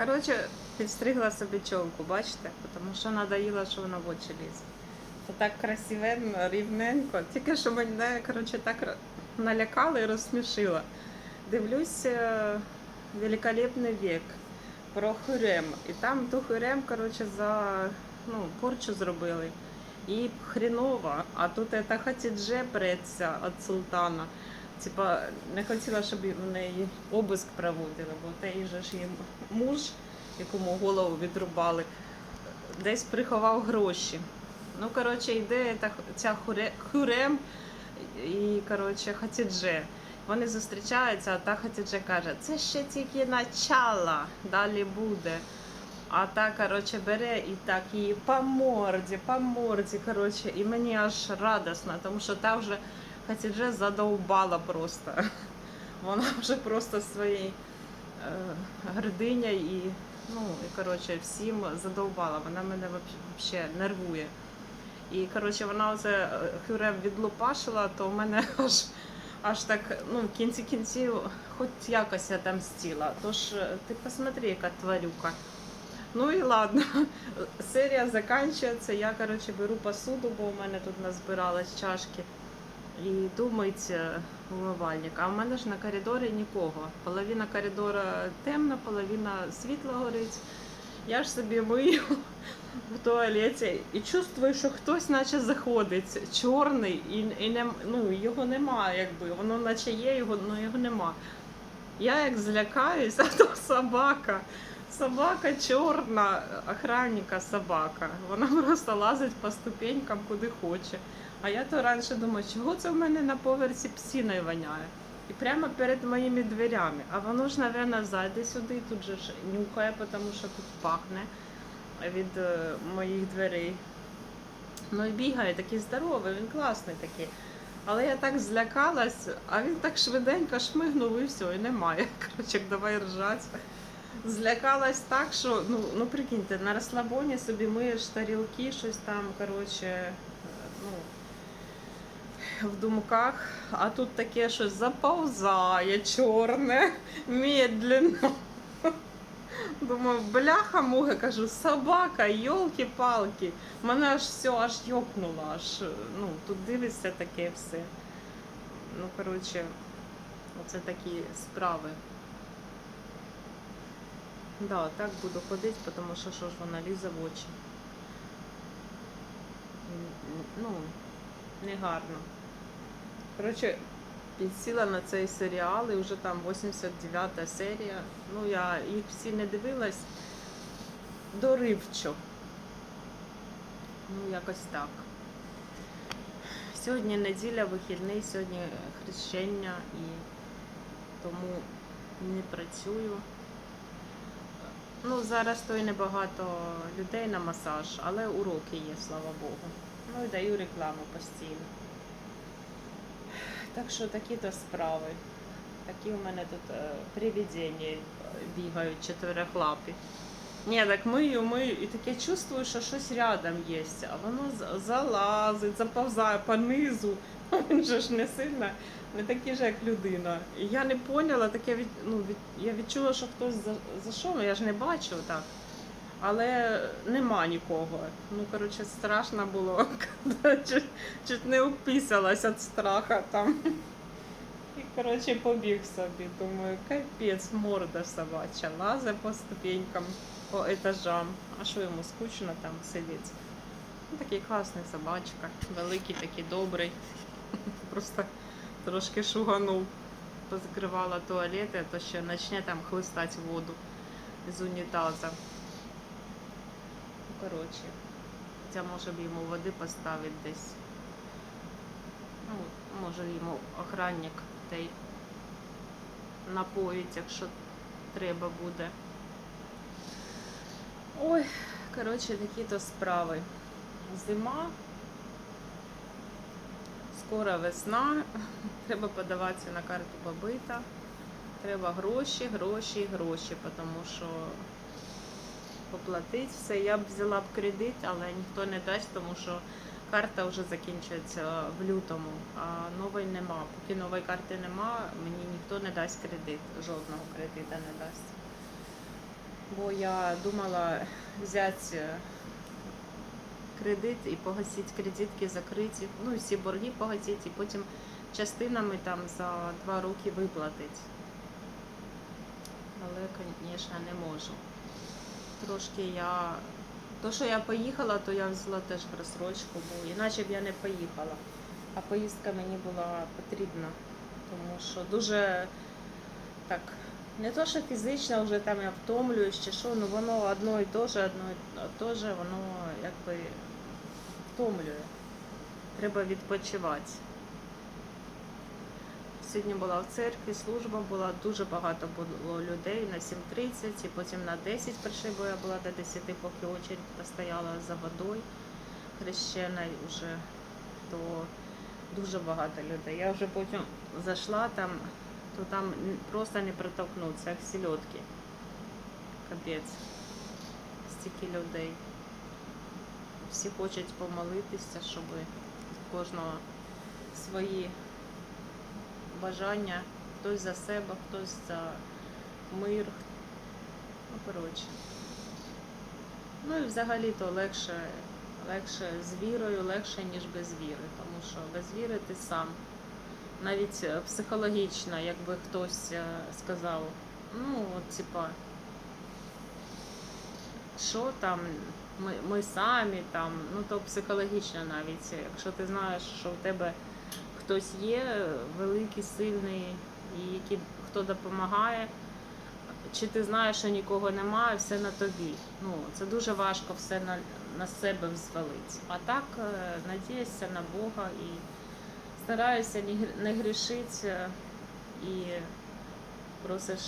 Коротше, підстригла собі чолку, бачите? Тому що надоїла, що вона в очі лізе. Це так красивенно, рівненько. Тільки що мене коротше, так налякали і розсмішила. Дивлюсь е, великолепний вік про Хюрем. І там ту Хюрем, коротше, за ну, порчу зробили. І хріново, а тут це Хатідже преться від султана. Типа не хотіла, щоб в неї обиск проводили, бо той же ж її муж, якому голову відрубали, десь приховав гроші. Ну, коротше, йде та, ця хуре, хурем і коротше, Хатідже. Вони зустрічаються, а та Хатідже каже, це ще тільки начало, далі буде. А та, коротше, бере і так її по морді, по морді, коротше, і мені аж радісно, тому що та вже Хатідже задовбала просто. Вона вже просто своєю е, гординою і, ну, і, коротше, всім задовбала. Вона мене взагалі нервує. І, коротше, вона оце е, Хюрем відлупашила, то в мене аж, аж так, ну, в кінці кінців, хоч якось я там стіла. Тож е, ти посмотри, яка тварюка. Ну і ладно, серія закінчується. Я, коротше, беру посуду, бо у мене тут назбиралась чашки. І думають умивальник. А в мене ж на коридорі нікого. Половина коридора темна, половина світла горить. Я ж собі мию в туалеті і чувствую, що хтось наче заходить, чорний, і, і не, ну, його нема, якби. Воно наче є, його, ну, його нема. Я як злякаюсь, а то собака. Собака чорна, охранника собака. Вона просто лазить по ступенькам куди хоче. А я то раніше думаю, чого це в мене на поверсі псіною воняє? І прямо перед моїми дверями. А воно ж, напевно, зайде сюди, тут же ж нюхає, тому що тут пахне від е, моїх дверей. Ну і бігає такий здоровий, він класний такий. Але я так злякалась, а він так швиденько шмигнув і все, і немає. Коротше, давай ржать. Злякалась так, що ну, ну прикиньте, на розслабоні собі миєш тарілки, щось там, коротше, е, ну, в думках, а тут таке щось заповзає чорне, медленно. Думаю, бляха муха, кажу, собака, йолки-палки. Мене аж все аж йокнуло, аж ну, тут дивишся таке все. Ну, коротше, оце такі справи. Да, так буду ходити, тому що що ж вона лізе в очі. Ну, негарно. Коротше, підсіла на цей серіал і вже там 89 серія. Ну, я їх всі не дивилась доривчо. Ну, якось так. Сьогодні неділя, вихідний, сьогодні хрещення і тому не працюю. Ну, зараз то і небагато людей на масаж, але уроки є, слава Богу. Ну і даю рекламу постійно. Так що такі то справи. Такі у мене тут е, привідення е, бігають чотирихлапі. Ні, так мию, мию, і таке чувствую, що щось рядом є, а воно залазить, заповзає по низу. Він же ж не сильно, не такий же, як людина. І я не поняла, таке від, ну, від, я відчула, що хтось за- зайшов, я ж не бачу так. Але нема нікого. Ну, коротше, страшно було. чуть, чуть не уписалась від страха там. І, коротше, побіг собі. Думаю, капець, морда собача, лазе по ступенькам, по етажам. А що йому скучно там сидіти? Ну, такий класний собачка, великий, такий добрий. Просто трошки шуганув. Позакривала туалети, а то ще почне там хлистати воду з унітаза. Коротше, хоча може б йому води поставити десь. Ну, може йому охранник та напоїть, якщо треба буде. Ой, коротше, такі то справи. Зима. Скоро весна. Треба подаватися на карту побита. Треба гроші, гроші, гроші, тому що поплатити все. Я б взяла б кредит, але ніхто не дасть, тому що карта вже закінчується в лютому, а нової нема. Поки нової карти нема, мені ніхто не дасть кредит, жодного кредита не дасть. Бо я думала взяти е, кредит і погасити кредитки закриті, ну і всі борги погасити, і потім частинами там за два роки виплатити. Але, звісно, не можу. Трошки я. То, що я поїхала, то я взяла теж в розсрочку, бо іначе б я не поїхала. А поїздка мені була потрібна, тому що дуже так, не то, що фізично вже там я втомлююсь чи що, ну воно одно і те же, одно і те же, воно якби втомлює. Треба відпочивати. Сьогодні була в церкві, служба була, дуже багато було людей на 7.30 і потім на 10 прийшли, бо я була до 10, поки очередь постояла за водою хрещена вже, то дуже багато людей. Я вже потім зайшла там, то там просто не притолкнуться, як сільотки. Капець. Стільки людей. Всі хочуть помолитися, щоб кожного свої бажання, хтось за себе, хтось за мир. Ну, коротше. Ну і взагалі то легше, легше з вірою, легше, ніж без віри. Тому що без віри ти сам. Навіть е, психологічно, якби хтось е, сказав, ну, от типа, що там, ми, ми самі там, ну то психологічно навіть, якщо ти знаєш, що в тебе хтось є великий, сильний, і який, хто допомагає, чи ти знаєш, що нікого немає, все на тобі. Ну, це дуже важко все на, на себе взвалити. А так е, надіюся на Бога і стараюся не гр- грішити е, і просиш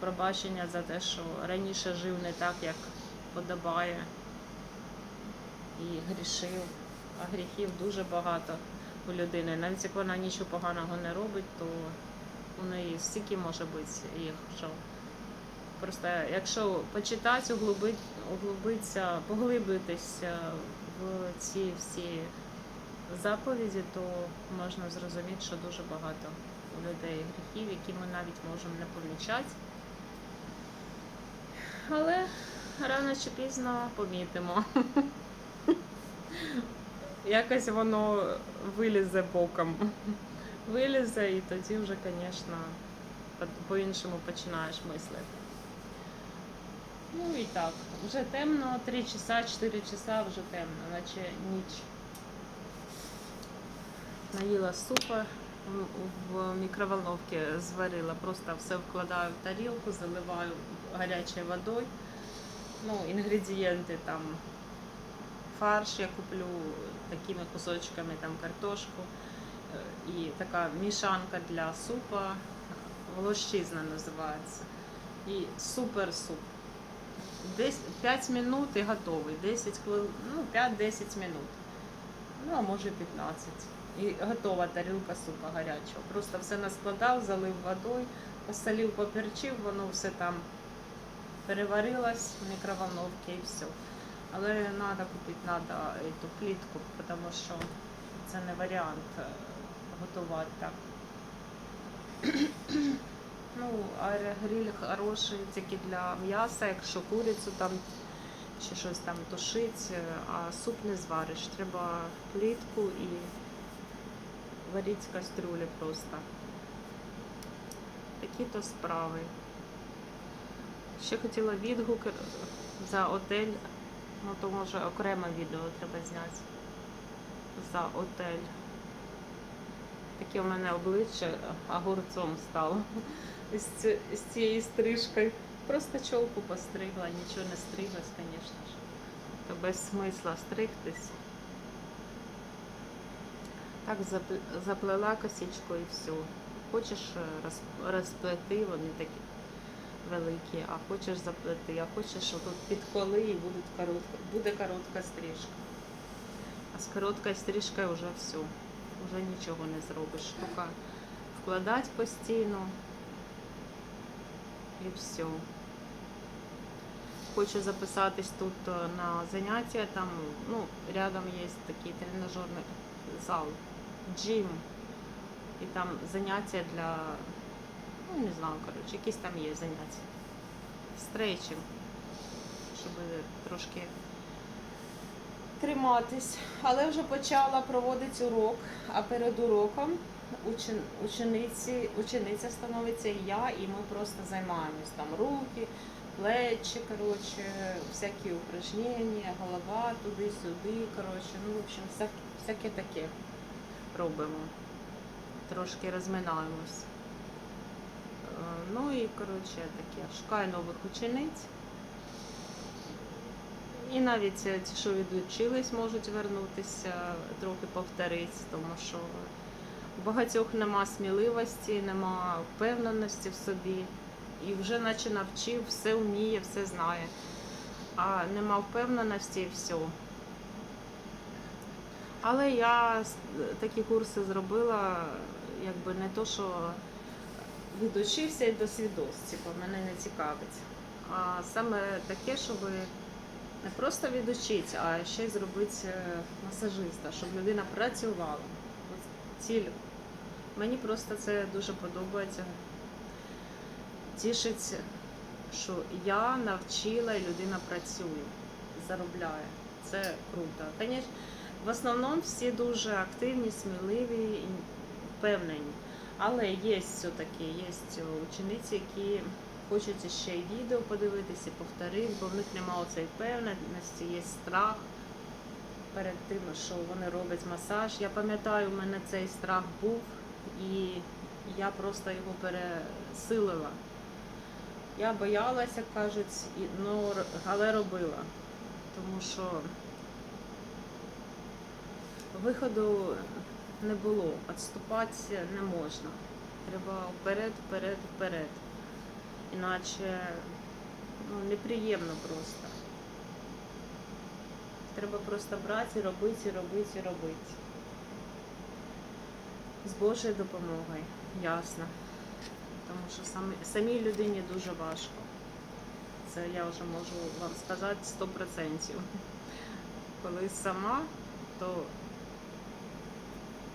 пробачення за те, що раніше жив не так, як подобає, і грішив. А гріхів дуже багато у людини. Навіть як вона нічого поганого не робить, то у неї стільки може бути їх, що просто якщо почитати, углубить, углубитися, поглибитися в ці всі заповіді, то можна зрозуміти, що дуже багато у людей гріхів, які ми навіть можемо не помічати. Але рано чи пізно помітимо. Якось воно вилізе боком. Вилізе і тоді вже, звісно, по- по-іншому починаєш мислити. Ну і так, вже темно, 3 часа, 4 часа вже темно, наче ніч. Наїла супа в мікроволновці зварила, просто все вкладаю в тарілку, заливаю гарячою водою. Ну, інгредієнти там фарш я куплю такими кусочками там картошку е, і така мішанка для супа, волощизна називається. І супер суп. Десь 5 минут і готовий. 10 хвилин, ну 5-10 минут. Ну, а може 15. І готова тарілка супа гарячого. Просто все наскладав, залив водою, посолив, поперчив, воно все там переварилось в мікроволновці і все. Але треба купити треба цю плітку, тому що це не варіант е, готувати так. ну, а гриль хороший тільки для м'яса, якщо курицю там чи щось там тушить, е, а суп не звариш. Треба плітку і варити кастрюлі просто. Такі то справи. Ще хотіла відгук за отель. Ну, то може окреме відео треба зняти за отель. Таке у мене обличчя огурцом стало з, ці- з цією стрижкою. Просто чолку постригла, нічого не стриглась, звісно ж. То без смисла стригтись. Так запл- заплела косичку і все. Хочеш е, розплети, вони такі великі, а хочеш заплети, а хочеш, щоб тут підколи і будуть коротко, буде коротка стрижка. А з короткою стрижкою вже все. Вже нічого не зробиш. Тільки вкладати постійно і все. Хочу записатись тут е, на заняття, там, ну, рядом є такий тренажерний зал, джим. І там заняття для, ну не знаю, коротше, якісь там є заняття. Стрейчинг. щоб трошки триматись. Але вже почала проводити урок, а перед уроком учен, учениці, учениця становиться і я, і ми просто займаємось там руки, плечі, коротше, всякі упражнення, голова туди-сюди. Коротше, ну, в общем, всяке таке робимо. Трошки розминаємось. Ну і коротше таке, шукаю нових учениць. І навіть ті, що відучились, можуть вернутися, трохи повторити, тому що у багатьох нема сміливості, нема впевненості в собі. І вже наче навчив, все вміє, все знає. А нема впевненості і все. Але я такі курси зробила, якби не то, що відучився і до свідоцтва, мене не цікавить. А саме таке, щоб не просто відучити, а ще й зробити е, масажиста, щоб людина працювала. Ціль. Мені просто це дуже подобається. Тішить, що я навчила і людина працює, заробляє. Це круто. Звісно, в основному всі дуже активні, сміливі і впевнені. Але є все-таки є учениці, які хочуть ще й відео подивитися, повторити, бо в них немає цієї впевненості, є страх перед тим, що вони роблять масаж. Я пам'ятаю, у мене цей страх був, і я просто його пересилила. Я боялася, кажуть, ну, але робила. Тому що виходу не було, відступати не можна. Треба вперед, вперед, вперед. Іначе ну, неприємно просто. Треба просто брати робити, робити, робити. З Божою допомогою, ясно. Тому що самі, самій людині дуже важко. Це я вже можу вам сказати 100%. Коли сама, то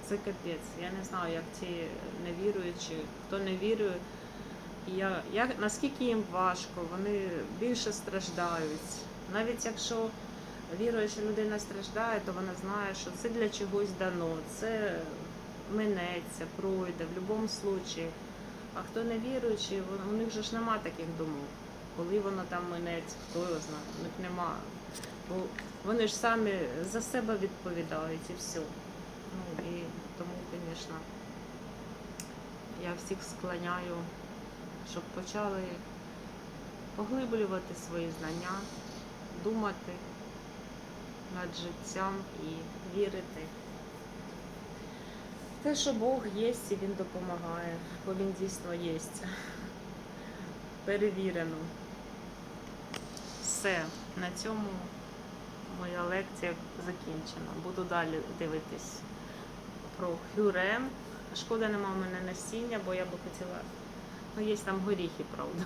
це капець. Я не знаю, як ті невіруючі, хто не вірує, я, я, наскільки їм важко, вони більше страждають. Навіть якщо віруюча людина страждає, то вона знає, що це для чогось дано, це минеться, пройде в будь-якому випадку. А хто не віруючий, у них же ж нема таких думок. Коли воно там минеться, хто його знає, у них нема. Бо вони ж самі за себе відповідають і все. Звісно, я всіх склоняю, щоб почали поглиблювати свої знання, думати над життям і вірити. Те, що Бог є і Він допомагає, бо Він дійсно є. Перевірено. Все, на цьому моя лекція закінчена. Буду далі дивитись про хюрем. Шкода, нема в мене насіння, бо я би хотіла. Ну, є там горіхи, правда.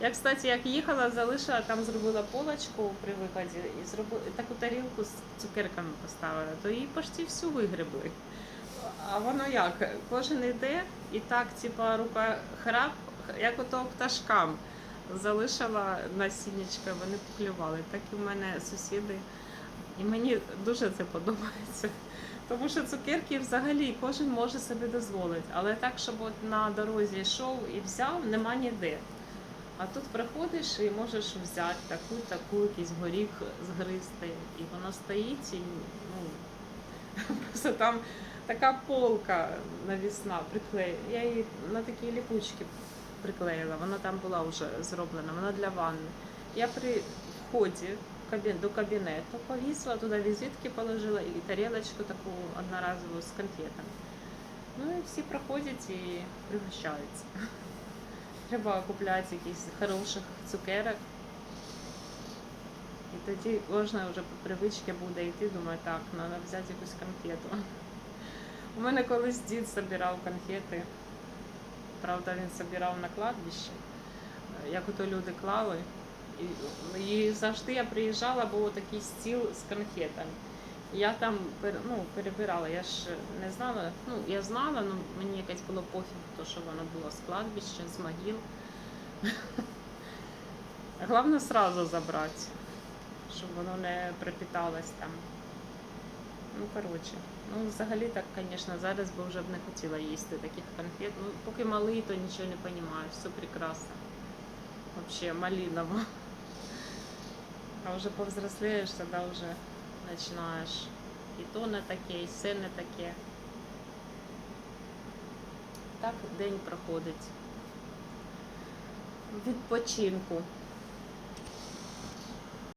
Я, кстати, як їхала, залишила, там зробила полочку при виході і зробила таку тарілку з цукерками поставила, то її почти всю вигребли. А воно як? Кожен йде і так, типа, рука храп, як ото пташкам залишила насіннячка, вони поклювали. Так і в мене сусіди. І мені дуже це подобається. Тому що цукерки взагалі кожен може собі дозволити. Але так, щоб от на дорозі йшов і взяв, нема ніде. А тут приходиш і можеш взяти таку, таку, якийсь горіх згристи. І воно стоїть і ну, просто там така полка навісна приклеєна. Я її на такі ліпучки приклеїла. Вона там була вже зроблена, вона для ванни. Я при вході до кабінету повісила, туди візитки положила і тарілочку таку одноразову з конфетами. Ну і всі проходять і пригощаються. Треба купляти якісь хороших цукерок. І тоді кожна вже по привичці буде йти, думає, так, треба взяти якусь конфету. У мене колись дід збирав конфети. Правда, він збирав на кладбище, як ото люди клали. І, завжди я приїжджала, був такий стіл з конфетами. Я там ну, перебирала, я ж не знала, ну я знала, але мені якось було пофіг, то, що воно було з кладбища, з могил. Головне сразу забрати, щоб воно не припіталось там. Ну, коротше. Ну, взагалі так, звісно, зараз би вже б не хотіла їсти таких конфет. Ну, поки малий, то нічого не розумію, все прекрасно. Вообще малиново. А вже повзрослієш, тоді вже починаєш. І то не таке, і все не таке. Так день проходить. Відпочинку.